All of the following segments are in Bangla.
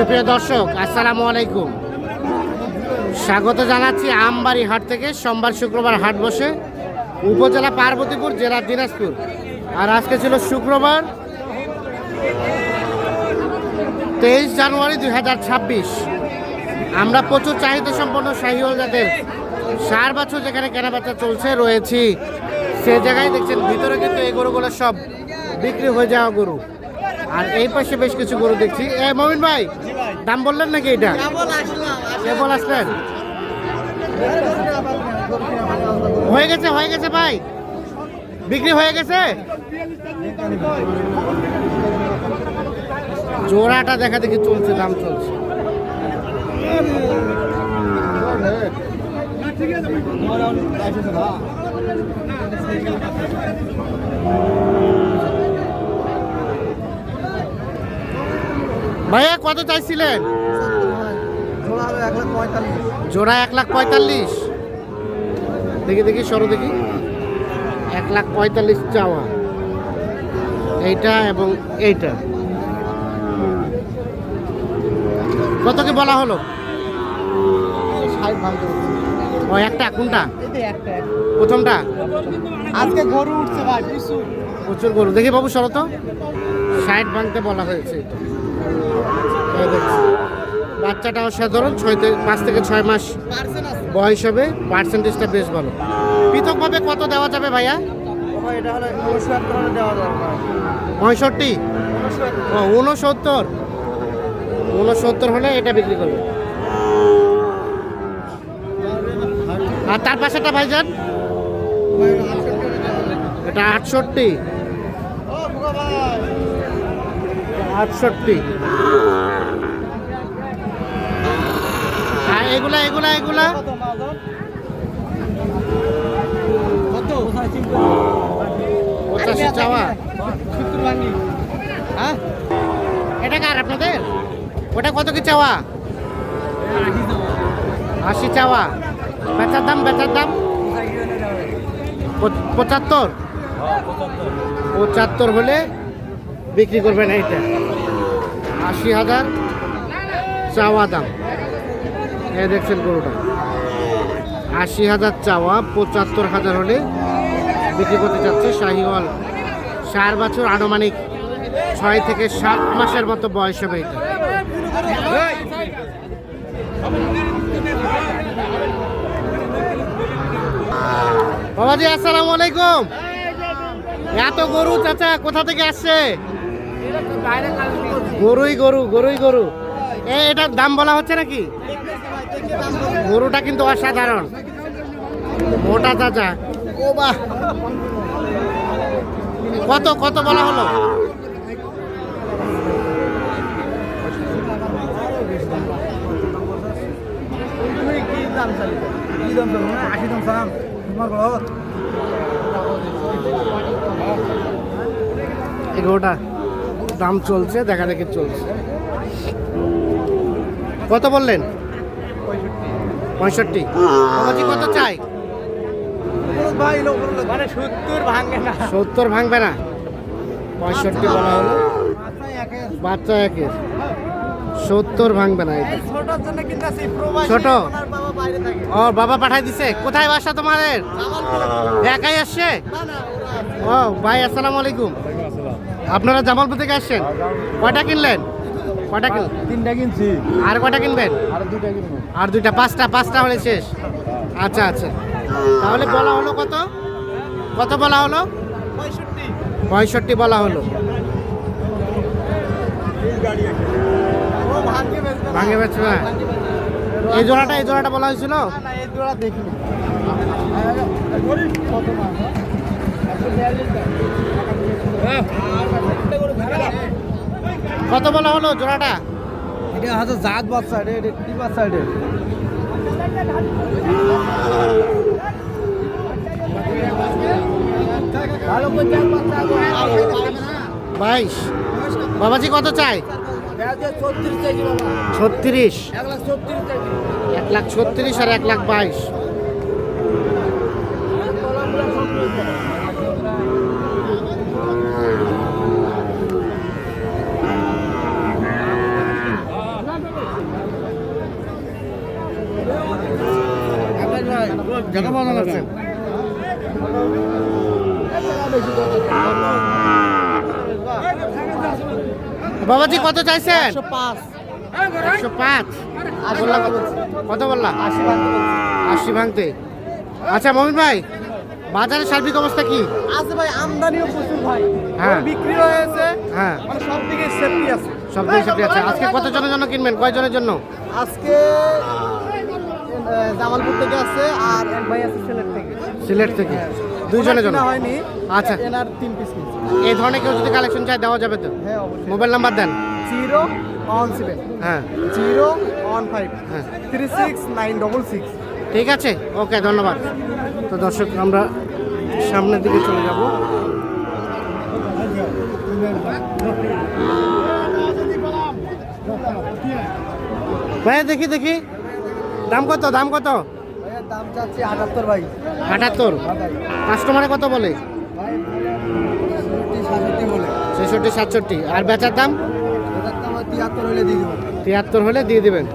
সুপ্রিয় দর্শক, আসসালামু আলাইকুম। স্বাগত জানাচ্ছি আমবাড়ি হাট থেকে। সোমবার শুক্রবার হাট বসে উপজেলা পার্বতীপুর, জেলা দিনাজপুর। আর আজকে ছিল শুক্রবার তেইশ জানুয়ারি দুই হাজার ছাব্বিশ। আমরা প্রচুর চাহিদা সম্পন্ন শাহিওয়াল জাতের সার বছর যেখানে কেনাবেচা চলছে, রয়েছি। সে জায়গায় দেখছেন, ভিতরে কিন্তু এই গরুগুলো সব বিক্রি হয়ে যাওয়া গরু। আর এই পাশে বেশ কিছু গরু দেখছি। এ, মমিন ভাই, দাম বললেন নাকি এটা? কেবল আসলেন? হয়ে গেছে হয়ে গেছে ভাই। বিক্রি হয়ে গেছে? জোড়াটা দেখা দেখি চলছে, দাম চলছে। ভাইয়া কত চাইছিলেন? জোড়া এক লাখ পঁয়তাল্লিশ। দেখি দেখি সরো দেখি। এক লাখ পঁয়তাল্লিশ চাওয়া। এইটা এবং এইটা। কত কি বলা হলো? ও একটা কোনটা? প্রথমটা? আজকে গরু উঠছে ভাই প্রচুর। গরু। দেখি বাবু সরো তো। ষাট ভাঙতে বলা হয়েছে। এটা। বাচ্চাটা অসাধারণ ছয় থেকে পাঁচ থেকে ছয় মাস বয়স হবে পার্সেন্টেজটা বেশ ভালো। পৃথকভাবে কত দেওয়া যাবে ভাইয়া? পঁয়ষট্টি? ও উনসত্তর? উনসত্তর হলে এটা বিক্রি করবে। আর তার পাশেটা ভাইজান? এটা আটষট্টি। আটষট্টি। আর এগুলা এগুলা এগুলা। কত? পঁচাশি চাওয়া। হ্যাঁ? এটা কার আপনাদের? ওটা কত চাওয়া? আশি চাওয়া। বেচার দাম বেচার দাম? পঁচাত্তর? পঁচাত্তর হলে বিক্রি করবেন এইটা। আশি হাজার চাওয়া দাম। এই দেখছেন গরুটা। আশি হাজার চাওয়া, পঁচাত্তর হাজার হলে বিক্রি করতে চাচ্ছে শাহিওয়াল। চার বছর আনুমানিক ছয় থেকে সাত মাসের মতো বয়স হবে এটা। বাবাজি, আসসালামু আলাইকুম। এত গরু চাচা কোথা থেকে আসছে? গরুই গরু গরুই গরু। এ এটার দাম বলা হচ্ছে নাকি? গরুটা কিন্তু অসাধারণ। মোটা চাচা। ও বাহ কত কত বলা হলো? এই গরুটা। দাম চলছে দেখা দেখি চলছে। কত বললেন? পঁয়ষট্টি। কত চাই? মানে সত্তর ভাঙবে না। পঁয়ষট্টি বলা হলো। বাচ্চা একের সত্তর ভাঙবে না এটা। ছোট? বাবা ও বাবা পাঠাই দিছে। কোথায় বাসা তোমাদের? একাই আসছে? ও ভাই আসসালামু আলাইকুম। আপনারা জামালপুর থেকে আসছেন? কয়টা কিনলেন? কয়টা কিন তিনটা কিনছি। আর কয়টা কিনবেন? আর দুইটা কিনবো। আর দুইটা পাঁচটা পাঁচটা হলে শেষ। আচ্ছা আচ্ছা। তাহলে বলা হলো কত? কত বলা হলো? পঁয়ষট্টি বলা হলো। ভাঙে বেচবে না এই জোড়াটা এই জোড়াটা বলা হয়েছিল? এই জোড়া দেখিনি। কত বলা হলো জোড়াটা? এটা হয়তো জাত বাচ্চা এটা এটা কি বাচ্চা বাচ্চা বাইশ। বাবাজি কত চাই ছত্রিশ এক লাখ ছত্রিশ আর এক লাখ বাইশ। জায়গা ভালো বাবাজি কত চাইছেন? একশো পাঁচ। কত বললাম আশি ভাঙতে আচ্ছা মমিন ভাই বাজারের সার্বিক অবস্থা কি? আছে ভাই আমদানিও প্রচুর ভাই। হ্যাঁ। বিক্রি হয়েছে। হ্যাঁ। মানে সব দিকে সেফটি আছে। সব দিকে সেফটি আছে। আজকে কত জনের জন্য কিনবেন? কয়জনের জন্য? আজকে জামালপুর থেকে আছে আর এক ভাই আছে সিলেট থেকে। সিলেট থেকে? দুইজনের জন্য? হয়নি। আচ্ছা। এনার তিন পিস এই ধরনের কেউ যদি কালেকশন চাই দেওয়া যাবে তো? হ্যাঁ অবশ্যই। মোবাইল নাম্বার দেন। Zero one seven. হ্যাঁ। Zero one five. হ্যাঁ। Three six nine double six. ঠিক আছে? ওকে ধন্যবাদ। তো দর্শক আমরা সামনের দিকে চলে যাব। ভাইয়া দেখি দেখি। দাম কত দাম কত? দাম চাচ্ছি আটাত্তর ভাই। আটাত্তর? কাস্টমারে কত বলে? ভাই সাতষট্টি বলে। ছেষট্টি সাতষট্টি। আর বেচার দাম? তিয়াত্তর হলে দিয়ে দেবো। তিয়াত্তর হলে দিয়ে দিবেন।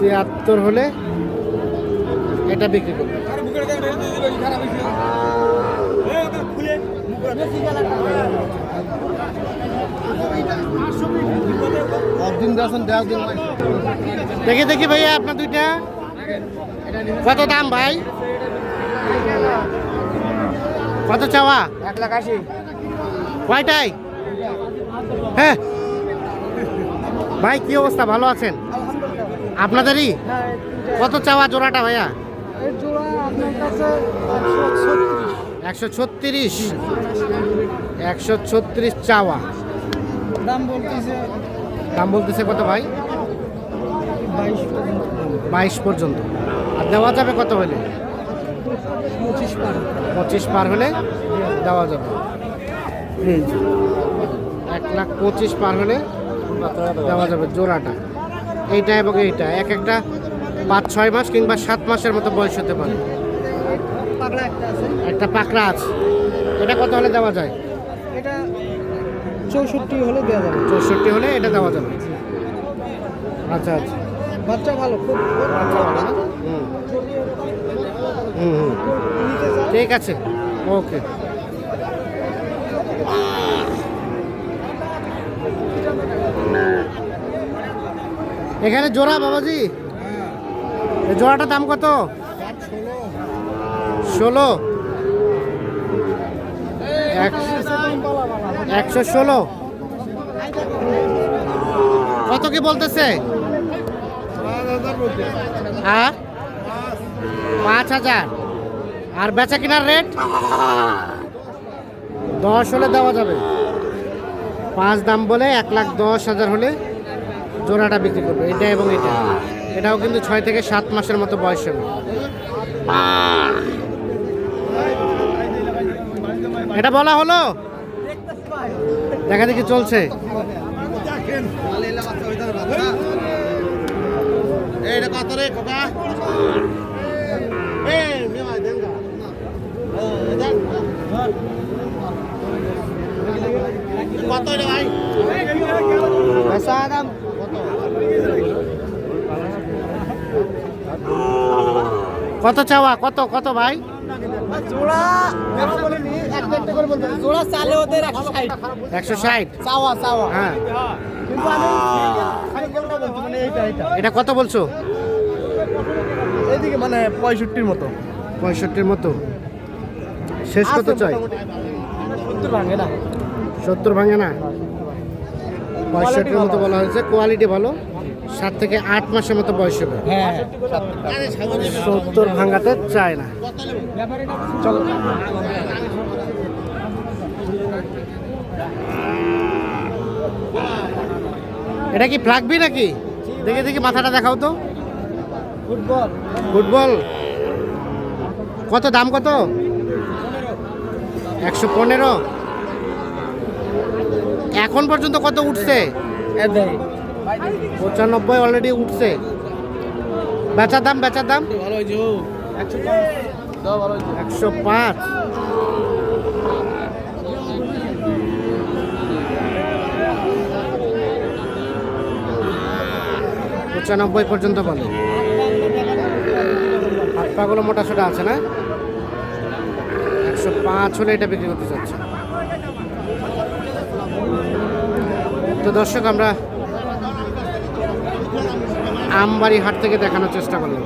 তিয়াত্তর হলে এটা বিক্রি করবেন দিন দেখুন দেড় দিন দেখি দেখি ভাইয়া আপনার দুইটা। কত দাম ভাই? কত চাওয়া? এক লাখ আশি। কয়টাই হ্যাঁ। ভাই কি অবস্থা? ভালো আছেন? আপনাদেরই? কত চাওয়া জোড়াটা ভাইয়া? একশো ছত্রিশ। একশো ছত্রিশ চাওয়া। দাম বলতেছে দাম বলতেছে কত ভাই? বাইশ পর্যন্ত। আর দেওয়া যাবে কত হলে? পঁচিশ পার। হলে দেওয়া যাবে। এক লাখ পঁচিশ পার হলে দেওয়া যাবে জোড়াটা। এইটা এবং এইটা। এক একটা পাঁচ ছয় মাস কিংবা সাত মাসের মতো বয়স হতে পারে। একটা পাকড়া আছে। এটা কত হলে দেওয়া যায়? চৌষট্টি হলে দেওয়া যাবে। চৌষট্টি হলে এটা দেওয়া যাবে। আচ্ছা আচ্ছা। বাচ্চা ভালো খুব বাচ্চা ভালো হুম হুম হুম। ঠিক আছে ওকে। এখানে জোড়া বাবাজি? জোড়াটার দাম কত? ষোলো। এক- একশো ষোলো। কত কি বলতেছে? হ্যাঁ? পাঁচ হাজার। আর বেচা কেনার রেট দশ হলে দেওয়া যাবে। পাঁচ দাম বলে এক লাখ দশ হাজার হলে জোড়াটা বিক্রি করবে। এটা এবং এটা। এটাও কিন্তু ছয় থেকে সাত মাসের মতো বয়স হবে। এটা বলা হলো? দেখা দেখি চলছে। কত রে ভাই? দাম কত চাওয়া? কত কত ভাই? জোড়া ব্যবসা একটা একটা করে বলতে জোড়া চালে ওদের একশো ষাট। একশো ষাট? চাওয়া চাওয়া। হ্যাঁ। কিন্তু আমি মানে এইটা এইটা। এটা কত বলছো? এইদিকে মানে পঁয়ষট্টির মতো। পঁয়ষট্টির মতো। শেষ কত চাই? সত্তর ভাঙে না। সত্তর ভাঙে না? পঁয়ষট্টির মতো বলা হয়েছে। কোয়ালিটি ভালো? সাত থেকে আট মাসের মতো বয়স হবে। হ্যাঁ সত্তর ভাঙাতে চায় না। চলো। এটা কি ফ্লাগবি নাকি? দেখে দেখি মাথাটা দেখাও তো। ফুটবল। ফুটবল। কত দাম কত? একশো পনেরো। এখন পর্যন্ত কত উঠছে? পঁচানব্বই অলরেডি উঠছে। বেচার দাম বেচার দাম? একশো পাঁচ। পঁচানব্বই পর্যন্ত বলে। হাত পাগুলো মোটা সোটা আছে না? একশো পাঁচ হলে এটা বিক্রি করতে চাচ্ছে। তো দর্শক, আমরা আমবাড়ি হাট থেকে দেখানোর চেষ্টা করলাম।